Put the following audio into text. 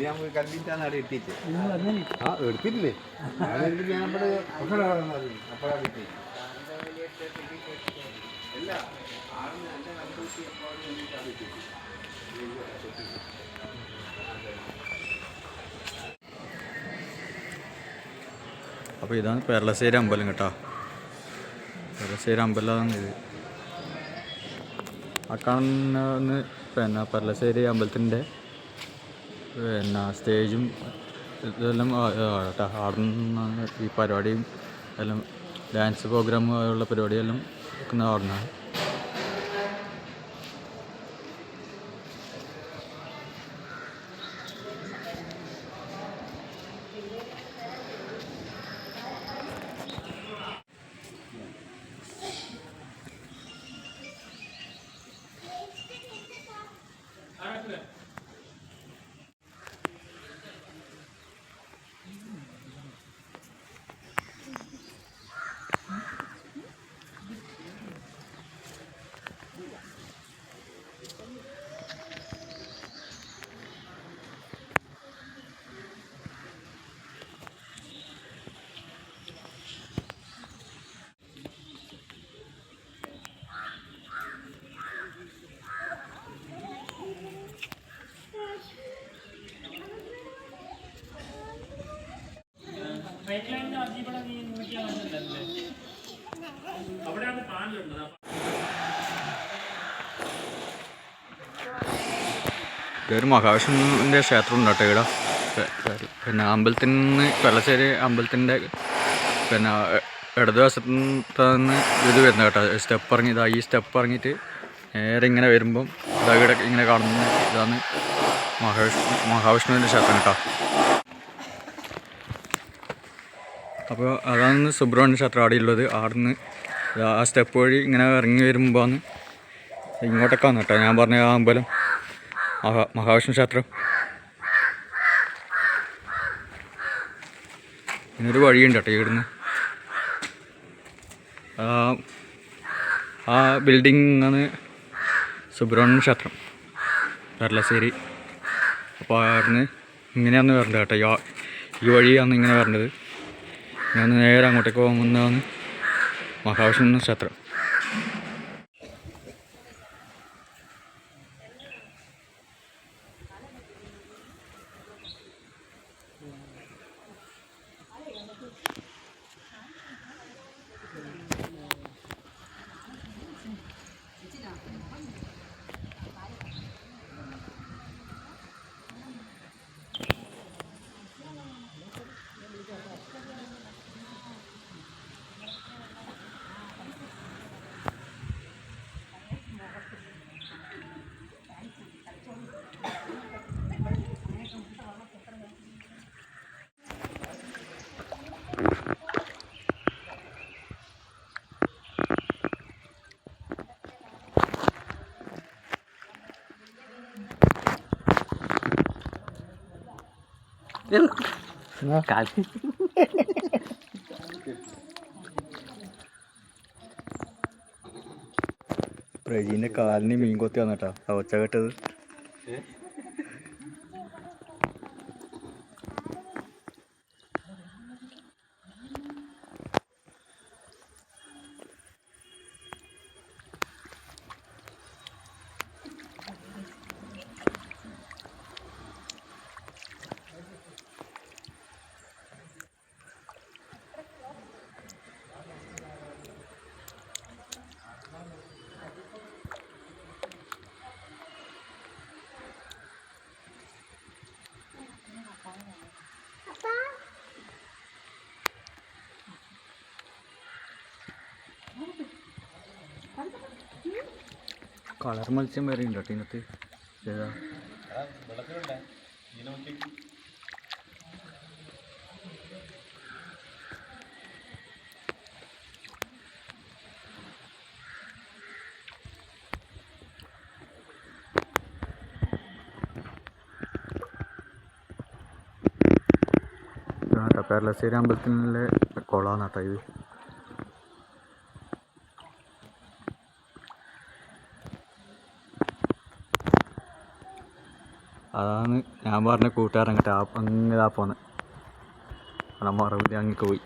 ഞാൻ പോയി കല്ലിട്ടാണ് അവിടെ എത്തിയിട്ട് ആ എടുത്തിട്ടില്ലേ? ഞാൻ ഇവിടെ അപ്പോഴാണ് കിട്ടി അപ്പോൾ ഇതാണ് പെരളശ്ശേരി അമ്പലം കേട്ടോ. പെരളശ്ശേരി അമ്പലമാണ് ഇത്. ആ കാണുന്ന പിന്നെ പെരളശ്ശേരി അമ്പലത്തിന്റെ പിന്നെ സ്റ്റേജും ഇതെല്ലാം ആ- ആ കേട്ടോ. അവിടെ നിന്നാണ് ഈ പരിപാടിയും എല്ലാം ഡാൻസ് പ്രോഗ്രാം ഉള്ള പരിപാടിയെല്ലാം വെക്കുന്ന അവിടെ നിന്നാണ് ഒരു മഹാവിഷ്ണുവിന്റെ ക്ഷേത്രം ഉണ്ട് കേട്ടോ ഇവിടെ. പിന്നെ അമ്പലത്തിൽ നിന്ന് പെള്ളശ്ശേരി അമ്പലത്തിന്റെ പിന്നെ ഇടതുവശത്ത് നിന്ന് ഇത് വരുന്നത് കേട്ടോ. സ്റ്റെപ്പ് ഇറങ്ങി ഇതാ ഈ സ്റ്റെപ്പ് ഇറങ്ങിയിട്ട് നേരെ ഇങ്ങനെ വരുമ്പം ഇതാ ഇവിടെ ഇങ്ങനെ കാണുന്നു ഇതാണ് മഹാവിഷ്ണു മഹാവിഷ്ണുവിന്റെ ക്ഷേത്രം കേട്ടോ അപ്പോൾ അതാണ് സുബ്രഹ്മണ്യ ക്ഷേത്രം അവിടെ ഉള്ളത് അവിടുന്ന് ആ സ്റ്റെപ്പ് വഴി ഇങ്ങനെ ഇറങ്ങി വരുമ്പോൾ ഇങ്ങോട്ടേക്കാണ് കേട്ടോ ഞാൻ പറഞ്ഞ ആ അമ്പലം. മഹാ മഹാവിഷ്ണു ക്ഷേത്രം. ഇങ്ങനൊരു വഴിയുണ്ട് കേട്ടോ ഇവിടുന്ന്. ആ ബിൽഡിംഗ് ആണ് സുബ്രഹ്മണ്യ ക്ഷേത്രം. പെരളശ്ശേരി അപ്പോൾ ആറിന് ഇങ്ങനെയാണ് വരേണ്ടത് കേട്ടോ. ഈ വഴിയാണ് ഇങ്ങനെ വരേണ്ടത്. ഞാൻ നേരെ അങ്ങോട്ടേക്ക് പോകുന്നതാണ് മഹാവിഷ്ണു ക്ഷേത്രം. പ്രജീന്റെ കാലിന് മീൻ കൊത്തി വന്നിട്ടാ. ഒച്ച കേട്ടത്. കളർ മത്സ്യം വരെ ഉണ്ട് ഇതിനകത്ത്. ഏതാ കേരളശ്ശേരി അമ്പലത്തിനുള്ള കുളമാണ് കേട്ടോ ഇത്. അതാണ് ഞാൻ പറഞ്ഞ കൂട്ടുകാരൻ കേട്ടോ അങ്ങനെ ആ പോന്ന്. അവിടെ മറവിൽ അങ്ങേക്ക് പോയി.